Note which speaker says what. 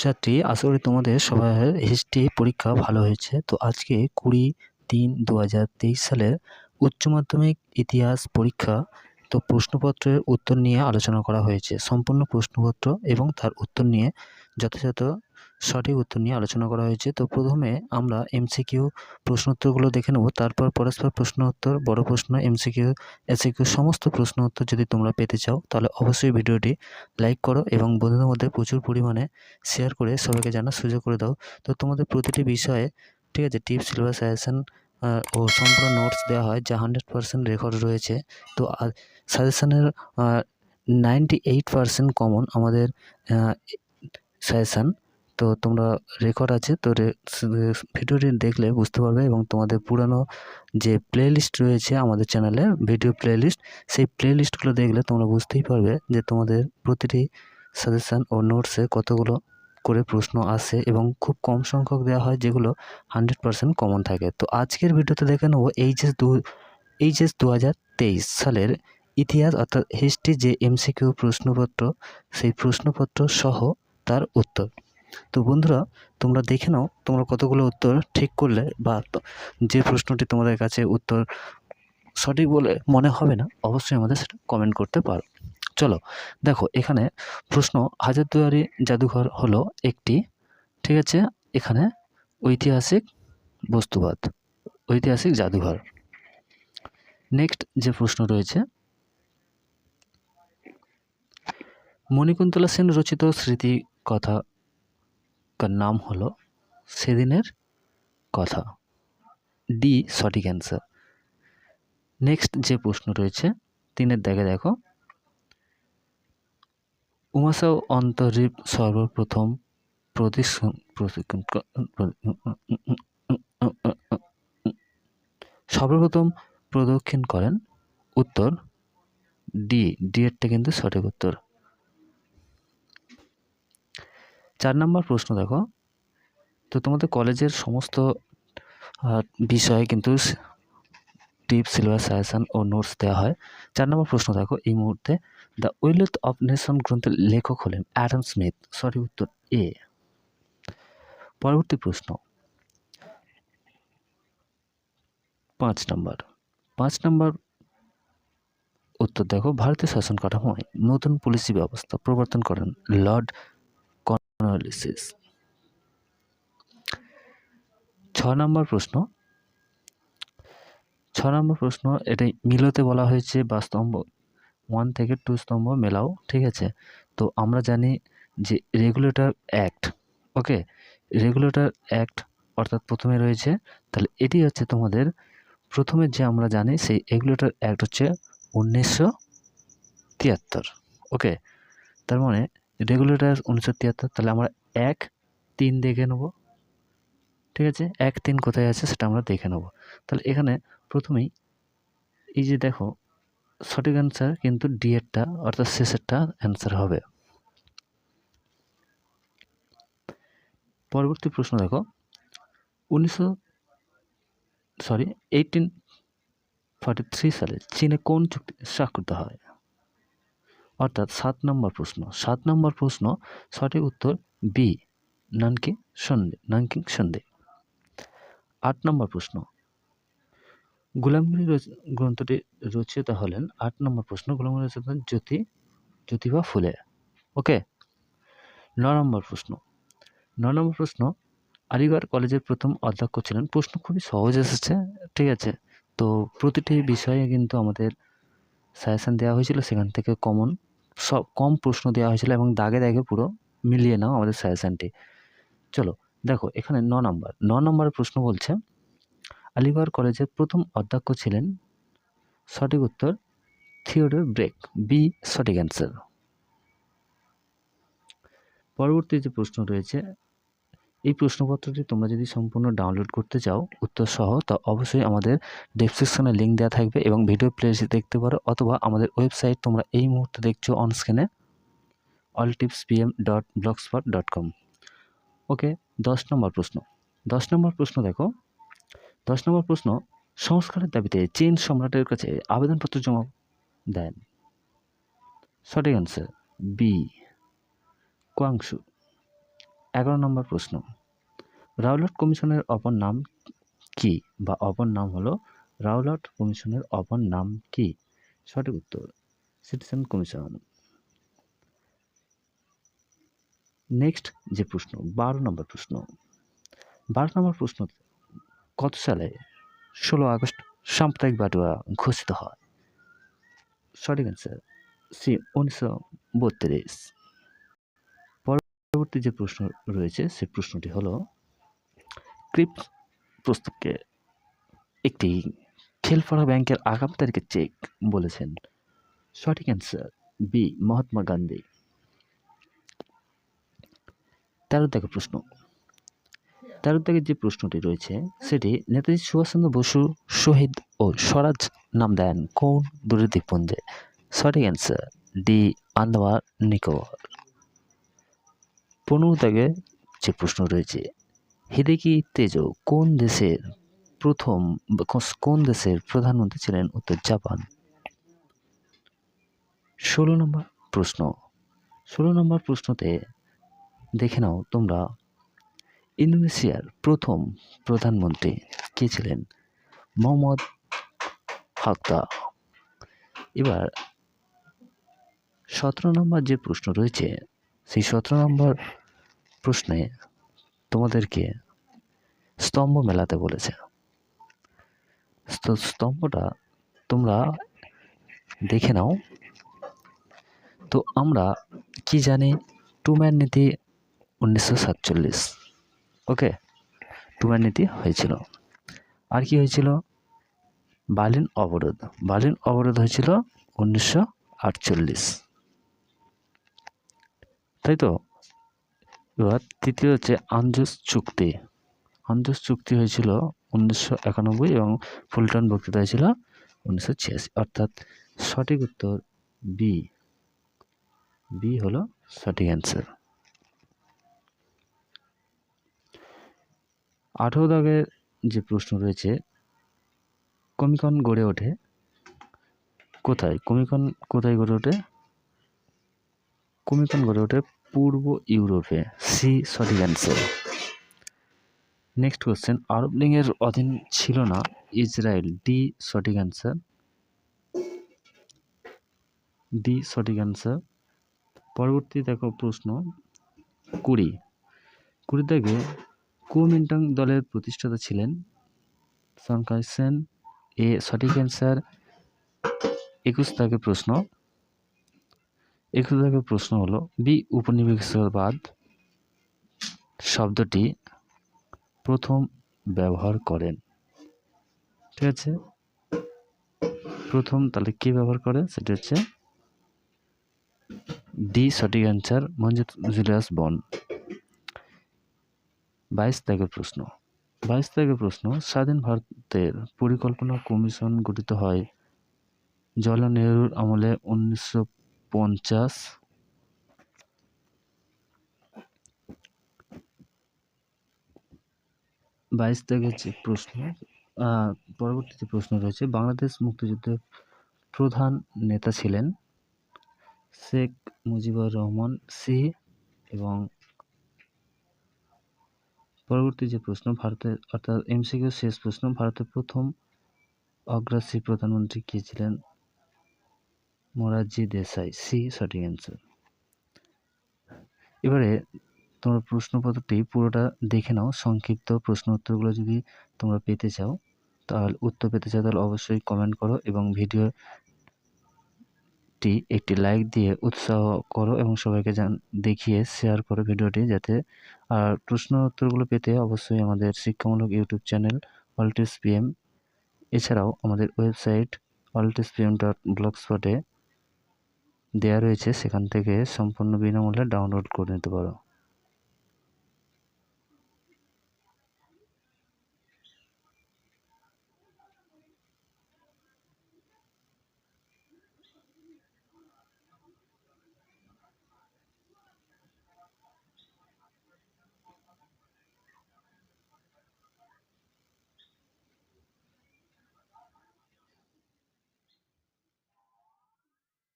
Speaker 1: ছাত্রী, আশা করি তোমাদের সবার হিস্ট্রি পরীক্ষা ভালো হয়েছে। তো আজকে কুড়ি তিন দু সালের উচ্চ মাধ্যমিক ইতিহাস পরীক্ষা, তো প্রশ্নপত্রের উত্তর নিয়ে আলোচনা করা হয়েছে। সম্পূর্ণ প্রশ্নপত্র এবং তার উত্তর নিয়ে যথাযথ সঠিক উত্তর নিয়ে আলোচনা করা হয়েছে। তো প্রথমে আমরা এমসিকিউ প্রশ্ন উত্তরগুলো দেখে নেব। তারপর পরস্পর প্রশ্ন উত্তর বড় প্রশ্ন এমসিকিউ এসিকিউ সমস্ত প্রশ্ন উত্তর যদি তোমরা পেতে চাও, তাহলে অবশ্যই ভিডিওটি লাইক করো এবং বন্ধুদের মধ্যে প্রচুর পরিমাণে শেয়ার করে সবাইকে জানার সুযোগ করে দাও। তো তোমাদের প্রতিটি বিষয়ে, ঠিক আছে টিপস সিলেবাস সাজেশন ও সম্পূর্ণ নোটস দেওয়া হয়, যা হান্ড্রেড পার্সেন্ট রেকর্ড রয়েছে। তো সাজেশনের নাইনটি এইট পার্সেন্ট কমন আমাদের সাজেশান তো তোমরা রেকর্ড আছে, তো ভিডিওটি দেখলে বুঝতে পারবে এবং তোমাদের পুরানো যে প্লে রয়েছে আমাদের চ্যানেলে ভিডিও প্লে লিস্ট সেই প্লে লিস্টগুলো দেখলে তোমরা বুঝতেই পারবে যে তোমাদের প্রতিটি সাজেশান ও নোটসে কতগুলো করে প্রশ্ন আসে এবং খুব কম সংখ্যক দেওয়া হয় যেগুলো হান্ড্রেড পার্সেন্ট কমন থাকে। তো আজকের ভিডিওতে দেখে নেব এইচএস দু এইচএস দু হাজার তেইশ সালের ইতিহাস অর্থাৎ হিস্ট্রি যে এমসিকিউ প্রশ্নপত্র, সেই প্রশ্নপত্র সহ তার উত্তর। তো বন্ধুরা, তোমরা দেখে নাও তোমরা কতগুলো উত্তর ঠিক করলে বা যে প্রশ্নটি তোমাদের কাছে উত্তর সঠিক বলে মনে হবে না, অবশ্যই আমাদের সেটা কমেন্ট করতে পারো। চলো, দেখো, এখানে প্রশ্ন হাজারদুয়ারি জাদুঘর হলো একটি, ঠিক আছে? এখানে ঐতিহাসিক বস্তুবাদ, ঐতিহাসিক জাদুঘর। নেক্সট যে প্রশ্ন রয়েছে, মণিকুন্তলা সেন রচিত স্মৃতি কথা নাম হলো সেদিনের কথা। ডি, সঠিক অ্যান্সার নেক্সট যে প্রশ্ন রয়েছে, তিনের দেখে দেখো। উমাসাও অন্তরীপ সর্বপ্রথম সর্বপ্রথম প্রদক্ষিণ করেন। উত্তর, ডি ডি এরটা কিন্তু সঠিক উত্তর। চার নম্বর প্রশ্ন দেখো। তো তোমাদের কলেজের সমস্ত বিষয়ে কিন্তু টিপ সিলেবাস, সাজেশন ও নোটস দেওয়া হয়। চার নম্বর প্রশ্ন দেখো, এই মুহূর্তে দ্য উইলথ অফ নেশন গ্রন্থের লেখক হলেন অ্যাডাম স্মিথ। সরি উত্তর এ। পরবর্তী প্রশ্ন। পাঁচ নম্বর। পাঁচ নম্বর উত্তর দেখো ভারতীয় শাসন কাঠামোয় নতুন পুলিশি ব্যবস্থা প্রবর্তন করেন লর্ড কর্নওয়ালিস ছ নম্বর প্রশ্ন। ছ নম্বর প্রশ্ন, এটাই মিলোতে বলা হয়েছে বা স্তম্ভ ওয়ান থেকে টু স্তম্ভ মেলাও, ঠিক আছে? তো আমরা জানি যে regulator act okay regulator act অর্থাৎ প্রথমে রয়েছে, তাহলে এটি হচ্ছে তোমাদের প্রথমে যে আমরা জানি সেই রেগুলেটর অ্যাক্ট হচ্ছে উনিশশো তিয়াত্তর ওকে তার মানে রেগুলেটর উনিশশো তিয়াত্তর, তাহলে আমরা এক তিন দেখে নেব। ঠিক আছে? এক তিন কোথায় আছে সেটা আমরা দেখে নেব। তাহলে এখানে প্রথমেই এই যে দেখো, সঠিক অ্যান্সার কিন্তু ডি এরটা অর্থাৎ শেষেরটা অ্যান্সার হবে। পরবর্তী প্রশ্ন দেখো, উনিশশো সরি এইটিন ফর্টি থ্রি সালে চীনে কোন চুক্তি স্বাক্ষরিত হয়? অর্থাৎ সাত নম্বর প্রশ্ন। সাত নম্বর প্রশ্ন, সঠিক উত্তর বি নানকিং সন্ধে নানকিং সন্ধে। আট নম্বর প্রশ্ন। গোলামগিরি গ্রন্থটি রচিতা হলেন, আট নম্বর প্রশ্ন, গোলামগিরি রচিত জ্যোতি জ্যোতিবা ফুলে। ওকে? ন নম্বর প্রশ্ন। ন নম্বর প্রশ্ন, আলিগড় কলেজের প্রথম অধ্যক্ষ ছিলেন। প্রশ্ন খুবই সহজ এসেছে, ঠিক আছে? তো প্রতিটি বিষয়ে কিন্তু আমাদের সাজেশান দেওয়া হয়েছিল, সেখান থেকে কমন সব কম প্রশ্ন দেওয়া হয়েছিল এবং দাগে দাগে পুরো মিলিয়ে নাও আমাদের সাজেশানটি চলো, দেখো, এখানে ন নম্বর ন নম্বরের প্রশ্ন বলছে, আলিগড় কলেজের প্রথম অধ্যক্ষ ছিলেন সঠিক উত্তর থিওডোর ব্রেক বি সঠিক অ্যান্সার পরবর্তী যে প্রশ্ন রয়েছে এই প্রশ্নপত্রটি তোমরা যদি সম্পূর্ণ ডাউনলোড করতে চাও, উত্তর সহ, তা অবশ্যই আমাদের ডেসক্রিপশনে লিঙ্ক দেওয়া থাকবে এবং ভিডিও প্লেসে দেখতে পারো অথবা আমাদের ওয়েবসাইট তোমরা এই মুহূর্তে দেখছ অন স্ক্রিনে all tips PM dot blogspot dot com okay দশ নম্বর প্রশ্ন। দশ নম্বর প্রশ্ন দেখো। দশ নম্বর প্রশ্ন, সংস্কারের দাবিতে চীন সম্রাটের কাছে আবেদনপত্র জমা দেন। সঠিক অ্যান্সার বি কোয়াংশু এগারো নম্বর প্রশ্ন। রাউলট কমিশনের অপর নাম কি বা অপর নাম হলো রাউলট কমিশনের অপর নাম কি? সঠিক উত্তর, সিটিজেন কমিশন। নেক্সট যে প্রশ্ন, বারো নম্বর প্রশ্ন। বারো নম্বর প্রশ্ন, কত সালে ষোলো আগস্ট সাম্প্রদায়িক বাটোয়া ঘোষিত হয়? সঠিক অ্যান্সার সি, উনিশশো বত্রিশ। পরবর্তী যে প্রশ্ন রয়েছে সেই প্রশ্নটি হলো, ক্রিপ্ট প্রস্তাবকে একটি খেলফড়া ব্যাংকের আগাম তারিখে চেক বলেছেন। সঠিক অ্যান্সার বি, মহাত্মা গান্ধী। তেরো থেকে প্রশ্ন। তেরো থেকে যে প্রশ্নটি রয়েছে, সেটি নেতাজি সুভাষচন্দ্র বসু, শহীদ ও স্বরাজ নাম দেন কোন দূরের দ্বীপপুঞ্জে সঠিক অ্যান্সার ডি, আন্দামান নিকোবর। পনেরো থেকে যে প্রশ্ন রয়েছে, হিদেকি তেজো কোন দেশের প্রথম কোন দেশের প্রধানমন্ত্রী ছিলেন উত্তর জাপান? ষোলো নম্বর প্রশ্ন। ষোলো নম্বর প্রশ্নতে দেখে নাও তোমরা, ইন্দোনেশিয়ার প্রথম প্রধানমন্ত্রী কে ছিলেন? মোহাম্মদ হাক্তা এবার সতেরো নম্বর যে প্রশ্ন রয়েছে, সেই সতেরো নম্বর প্রশ্নে তোমাদেরকে স্তম্ভ মেলাতে বলেছে। স্তম্ভটা তোমরা দেখে নাও। তো আমরা কি জানি? টুম্যান নীতি উনিশশো সাতচল্লিশ। ওকে? টুম্যান নীতি হয়েছিল। আর কি হয়েছিল? বার্লিন অবরোধ। বার্লিন অবরোধ হয়েছিল উনিশশো আটচল্লিশ। তাই তো? এবার তৃতীয় হচ্ছে আঞ্জুস চুক্তি। আঞ্জুস চুক্তি হয়েছিল উনিশশো একানব্বই এবং ফুলটন বক্তৃতা হয়েছিল উনিশশো ছিয়াশি। অর্থাৎ সঠিক উত্তর বি বি হলো সঠিক অ্যান্সার আঠেরো দাগের যে প্রশ্ন রয়েছে, কমিকন গড়ে ওঠে কোথায়? কমিকন কোথায় গড়ে ওঠে? কমিকন গড়ে ওঠে পূর্ব ইউরোপে, সি সঠিক নেক্সট কোশ্চেন আরব লীগের অধীন ছিল না ইসরায়েল। ডি সঠিক অ্যান্সার ডি সঠিক অ্যান্সার পরবর্তী দেখো প্রশ্ন, কুড়ি। কুড়ি থেকে কুমিন্টাং দলের প্রতিষ্ঠাতা ছিলেন সংকাই সেন এ সঠিক অ্যান্সার একুশ থেকে প্রশ্ন একুশ থেকে প্রশ্ন হলো বি উপনিবেশবাদ শব্দটি প্রথম ব্যবহার করেন। ঠিক আছে? প্রথম তাহলে কে ব্যবহার করে? সেটা হচ্ছে ডি সঠিক অ্যান্সার মঞ্জিত জুলিয়াস বন। বাইশ থেকে প্রশ্ন। বাইশ থেকে প্রশ্ন, স্বাধীন ভারতের পরিকল্পনা কমিশন গঠিত হয় জওয়াহরলাল নেহরুর আমলে উনিশশো পঞ্চাশ। বাইশ থেকে যে প্রশ্ন। আহ, পরবর্তী যে প্রশ্ন রয়েছে বাংলাদেশ মুক্তিযুদ্ধের প্রধান নেতা ছিলেন শেখ মুজিবুর রহমান সি এবং পরবর্তী যে প্রশ্ন ভারতের অর্থাৎ এমসিকিউ শেষ প্রশ্ন ভারতের প্রথম অগ্রাসী প্রধানমন্ত্রী কে ছিলেন মোরারজি দেশাই সি সঠিক অ্যান্সার এবারে তোমরা প্রশ্নপত্রটি পুরোটা দেখে নাও, সংক্ষিপ্ত প্রশ্ন উত্তরগুলো যদি তোমরা পেতে চাও, তাহলে উত্তর পেতে চাও, তাহলে অবশ্যই কমেন্ট করো এবং ভিডিওটি একটি লাইক দিয়ে উৎসাহ করো এবং সবাইকে জান, দেখিয়ে শেয়ার করো ভিডিওটি যাতে আর প্রশ্ন উত্তরগুলো পেতে অবশ্যই আমাদের শিক্ষামূলক ইউটিউব চ্যানেল অল্টিস পিএম এছাড়াও আমাদের website all tips PM dot blog দেওয়া রয়েছে সেখান থেকে সম্পূর্ণ বিনামূল্যে ডাউনলোড করে নিতে পারো।